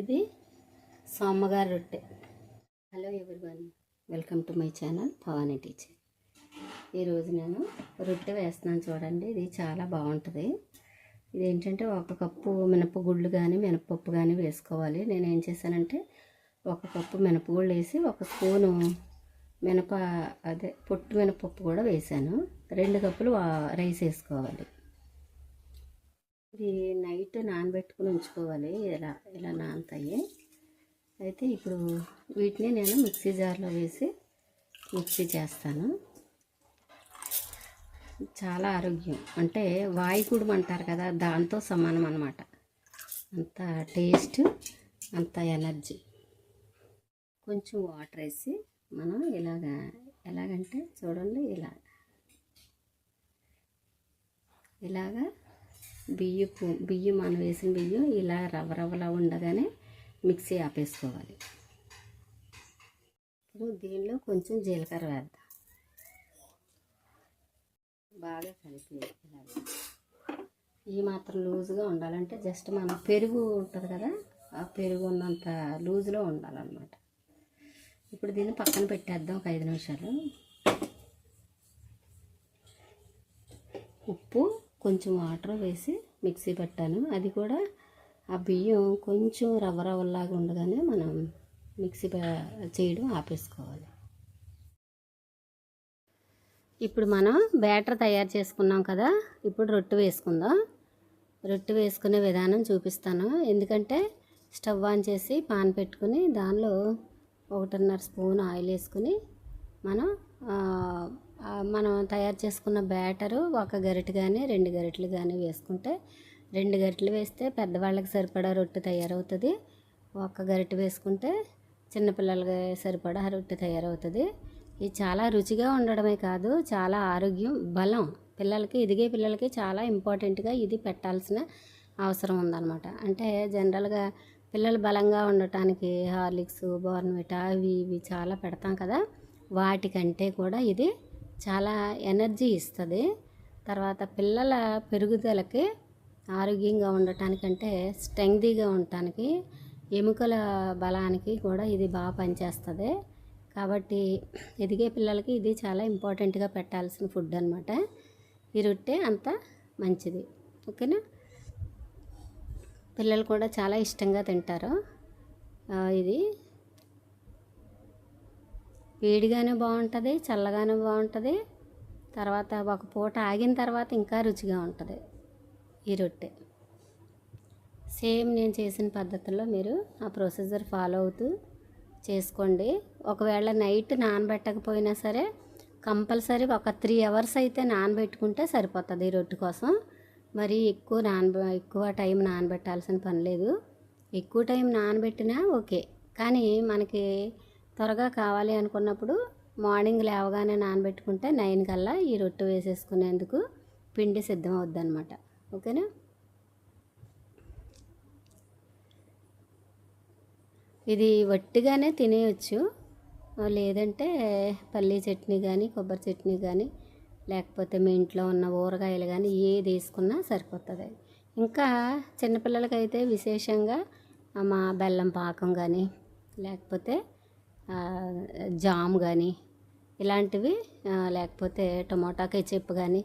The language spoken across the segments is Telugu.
ఇది సోమ్మగారి రొట్టె. Hello everyone welcome to my channel Bhavani teacher ఈరోజు నేను రొట్టె వేస్తున్నాను చూడండి ఇది చాలా బాగుంటుంది. ఇది ఏంటంటే ఒక కప్పు మినపగుళ్ళు కానీ మినపప్పు కానీ వేసుకోవాలి. నేను ఏం చేశానంటే ఒక కప్పు మినపగుళ్ళు వేసి ఒక స్పూను మినప అదే పొట్టు మినపప్పు కూడా వేసాను రెండు కప్పులు రైస్ వేసుకోవాలి. ఇది నైట్ నానబెట్టుకుని ఉంచుకోవాలి. ఇలా ఇలా నానతాయి. అయితే ఇప్పుడు వీటిని నేను మిక్సీ జార్లో వేసి మిక్సీ చేస్తాను. చాలా ఆరోగ్యం. అంటే వాయుకుడుము అంటారు కదా దాంతో సమానం అన్నమాట. అంత టేస్ట్ అంత ఎనర్జీ. కొంచెం వాటర్ వేసి మనం ఇలాగా ఎలాగంటే చూడండి ఇలా. ఇలాగా బియ్యపు బియ్యం మనం వేసిన బియ్యం ఇలా రవ్వ రవ్వలా ఉండగానే మిక్సీ ఆపేసుకోవాలి. ఇప్పుడు దీనిలో కొంచెం జీలకర్ర వేద్దాం. బాగా కలిపి ఈ మాత్రం లూజ్గా ఉండాలంటే జస్ట్ మనం పెరుగు ఉంటుంది కదా ఆ పెరుగు ఉన్నంత లూజ్లో ఉండాలన్నమాట. ఇప్పుడు దీన్ని పక్కన పెట్టేద్దాం ఒక ఐదు నిమిషాలు. ఉప్పు కొంచెం వాటర్ వేసి మిక్సీ పెట్టాను. అది కూడా ఆ బియ్యం కొంచెం రవ్వ రవ్వలాగా ఉండగానే మనం మిక్సీ చేయడం ఆపేసుకోవాలి. ఇప్పుడు మనం బ్యాటర్ తయారు చేసుకున్నాం కదా ఇప్పుడు రొట్టె వేసుకుందాం. రొట్టె వేసుకునే విధానం చూపిస్తాను. ఎందుకంటే స్టవ్ ఆన్ చేసి పాన్ పెట్టుకుని దానిలో ఒకటిన్నర స్పూన్ ఆయిల్ వేసుకుని మనం మనం తయారు చేసుకున్న బ్యాటరు ఒక గరిటె కానీ రెండు గరిటెలు కానీ వేసుకుంటే రెండు గరిటెలు వేస్తే పెద్దవాళ్ళకి సరిపడా రొట్టె తయారవుతుంది. ఒక గరిటె వేసుకుంటే చిన్నపిల్లలకి సరిపడా రొట్టె తయారవుతుంది. ఇది చాలా రుచిగా ఉండడమే కాదు చాలా ఆరోగ్యం బలం. పిల్లలకి ఎదిగే పిల్లలకి చాలా ఇంపార్టెంట్గా ఇది పెట్టాల్సిన అవసరం ఉందన్నమాట. అంటే జనరల్గా పిల్లలు బలంగా ఉండటానికి హార్లిక్స్ బోర్న్విటా అవి ఇవి చాలా పెడతాం కదా వాటికంటే కూడా ఇది చాలా ఎనర్జీ ఇస్తుంది. తర్వాత పిల్లల పెరుగుదలకి ఆరోగ్యంగా ఉండటానికంటే స్ట్రెంగ్దీగా ఉండటానికి ఎముకల బలానికి కూడా ఇది బాగా పనిచేస్తుంది. కాబట్టి ఎదిగే పిల్లలకి ఇది చాలా ఇంపార్టెంట్గా పెట్టాల్సిన ఫుడ్ అనమాట ఈ రొట్టె అంత మంచిది. ఓకేనా? పిల్లలు కూడా చాలా ఇష్టంగా తింటారు. ఇది వేడిగానే బాగుంటుంది చల్లగానే బాగుంటుంది. తర్వాత ఒక పూట ఆగిన తర్వాత ఇంకా రుచిగా ఉంటుంది ఈ రొట్టె. సేమ్ నేను చేసిన పద్ధతిలో మీరు ఆ ప్రొసీజర్ ఫాలో అవుతూ చేసుకోండి. ఒకవేళ నైట్ నానబెట్టకపోయినా సరే కంపల్సరీ ఒక త్రీ అవర్స్ అయితే నానబెట్టుకుంటే సరిపోతుంది ఈ రొట్టె కోసం. మరి ఎక్కువ నానబె ఎక్కువ టైం నానబెట్టాల్సిన పని లేదు. ఎక్కువ టైం నానబెట్టినా ఓకే. కానీ మనకి త్వరగా కావాలి అనుకున్నప్పుడు మార్నింగ్ లేవగానే నానబెట్టుకుంటే నైన్ కల్లా ఈ రొట్టె వేసేసుకునేందుకు పిండి సిద్ధం అవుద్ది అనమాట ఓకేనా? ఇది వట్టిగానే తినేయచ్చు. లేదంటే పల్లీ చట్నీ కానీ కొబ్బరి చట్నీ కానీ లేకపోతే మీ ఇంట్లో ఉన్న ఊరగాయలు కానీ ఏది వేసుకున్నా సరిపోతుంది. ఇంకా చిన్నపిల్లలకైతే విశేషంగా మా బెల్లం పాకం కానీ లేకపోతే జామ్ కానీ ఇలాంటివి లేకపోతే టమోటా కెచప్ కానీ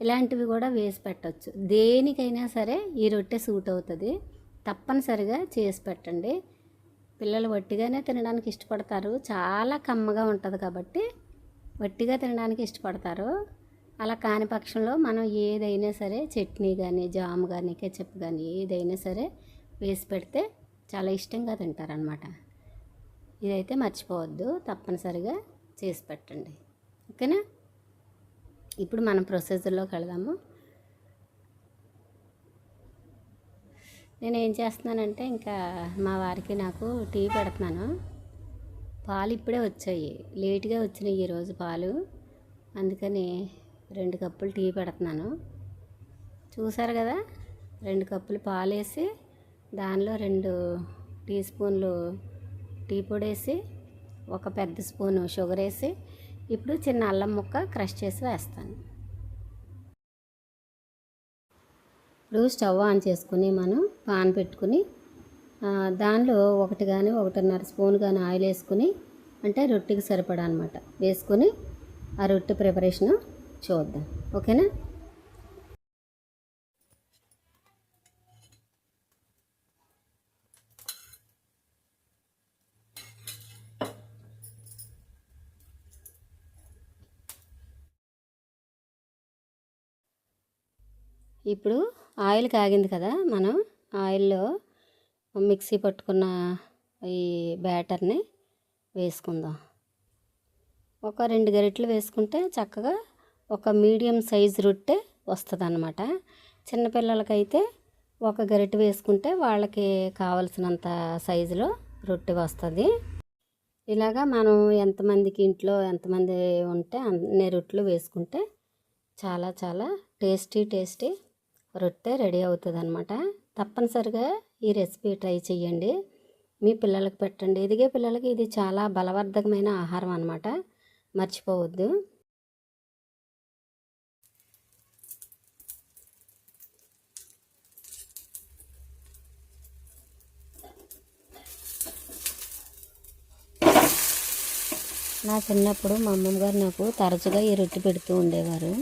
ఇలాంటివి కూడా వేసి పెట్టవచ్చు దేనికైనా సరే ఈ రొట్టె సూట్ అవుతుంది. తప్పనిసరిగా చేసి పెట్టండి. పిల్లలు వట్టిగానే తినడానికి ఇష్టపడతారు. చాలా కమ్మగా ఉంటుంది కాబట్టి వట్టిగా తినడానికి ఇష్టపడతారు. అలా కాని పక్షంలో మనం ఏదైనా సరే చట్నీ కానీ జామ్ కానీ కెచప్ కానీ ఏదైనా సరే వేసి పెడితే చాలా ఇష్టంగా తింటారనమాట ఇదైతే మర్చిపోవద్దు. తప్పనిసరిగా చేసి పెట్టండి. ఓకేనా? ఇప్పుడు మనం ప్రొసీజర్లోకి వెళదాము నేను ఏం చేస్తున్నానంటే ఇంకా మా వారికి నాకు టీ పెడుతున్నాను. పాలు ఇప్పుడే వచ్చాయి. లేట్గా వచ్చినాయి ఈరోజు పాలు. అందుకని రెండు కప్పులు టీ పెడుతున్నాను. చూసారు కదా? రెండు కప్పులు పాలు వేసి దానిలో రెండు టీ స్పూన్లు టీ పొడి వేసి ఒక పెద్ద స్పూను షుగర్ వేసి ఇప్పుడు చిన్న అల్లం ముక్క క్రష్ చేసి వేస్తాను. ఇప్పుడు స్టవ్ ఆన్ చేసుకుని మనం పాన్ పెట్టుకుని దానిలో ఒకటి కానీ ఒకటిన్నర స్పూన్ కానీ ఆయిల్ వేసుకుని అంటే రొట్టెకి సరిపడా అనమాట వేసుకొని ఆ రొట్టె ప్రిపరేషన్ చూద్దాం. ఓకేనా? ఇప్పుడు ఆయిల్ కాగింది కదా మనం ఆయిల్లో మిక్సీ పట్టుకున్న ఈ బ్యాటర్ని వేసుకుందాం. ఒక రెండు గరిటెలు వేసుకుంటే చక్కగా ఒక మీడియం సైజ్ రొట్టె వస్తుంది అనమాట చిన్నపిల్లలకైతే ఒక గరిటె వేసుకుంటే వాళ్ళకి కావలసినంత సైజులో రొట్టె వస్తుంది. ఇలాగా మనం ఎంతమందికి ఇంట్లో ఎంతమంది ఉంటే అన్ని రొట్టెలు వేసుకుంటే చాలా చాలా టేస్టీ టేస్టీ రొట్టె రెడీ అవుతుంది అనమాట తప్పనిసరిగా ఈ రెసిపీ ట్రై చేయండి మీ పిల్లలకు పెట్టండి. ఎదిగే పిల్లలకి ఇది చాలా బలవర్ధకమైన ఆహారం అనమాట మర్చిపోవద్దు. నా చిన్నప్పుడు మా అమ్మమ్మ గారు నాకు తరచుగా ఈ రొట్టె పెడుతూ ఉండేవారు.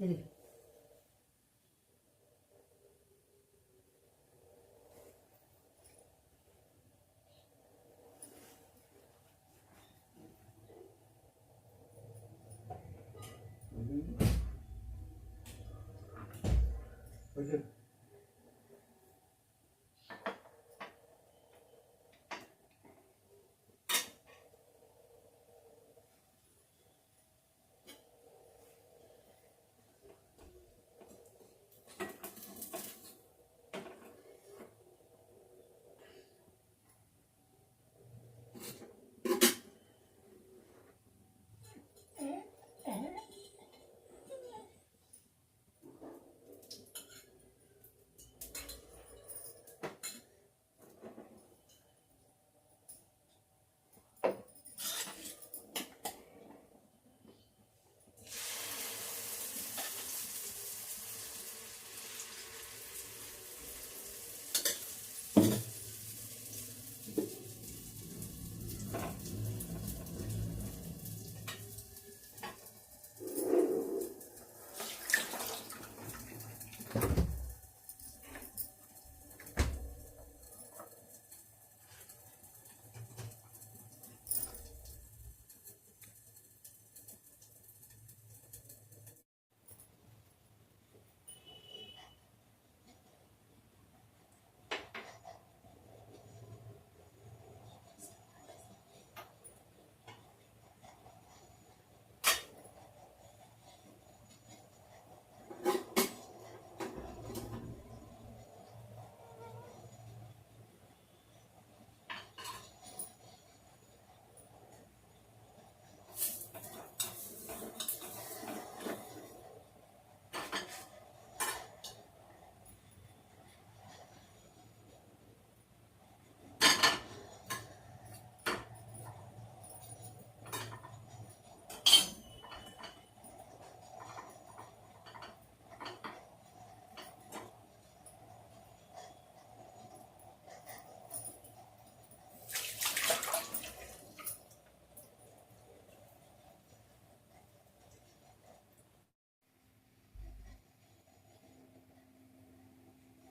ఇది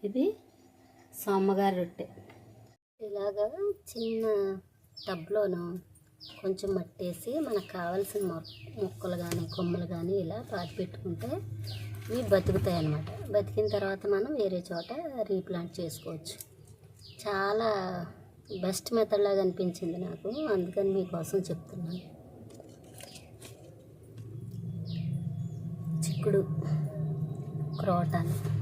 ఇది సోమగారి రొట్టె. ఇలాగా చిన్న టబ్లోను కొంచెం మట్టేసి మనకు కావాల్సిన మొక్కలు కానీ కొమ్మలు కానీ ఇలా పాతి పెట్టుకుంటే ఇవి బతుకుతాయి అన్నమాట బతికిన తర్వాత మనం వేరే చోట రీప్లాంట్ చేసుకోవచ్చు. చాలా బెస్ట్ మెథడ్ లాగా అనిపించింది నాకు. అందుకని మీకోసం చెప్తున్నాను. చిక్కుడు క్రోటాన్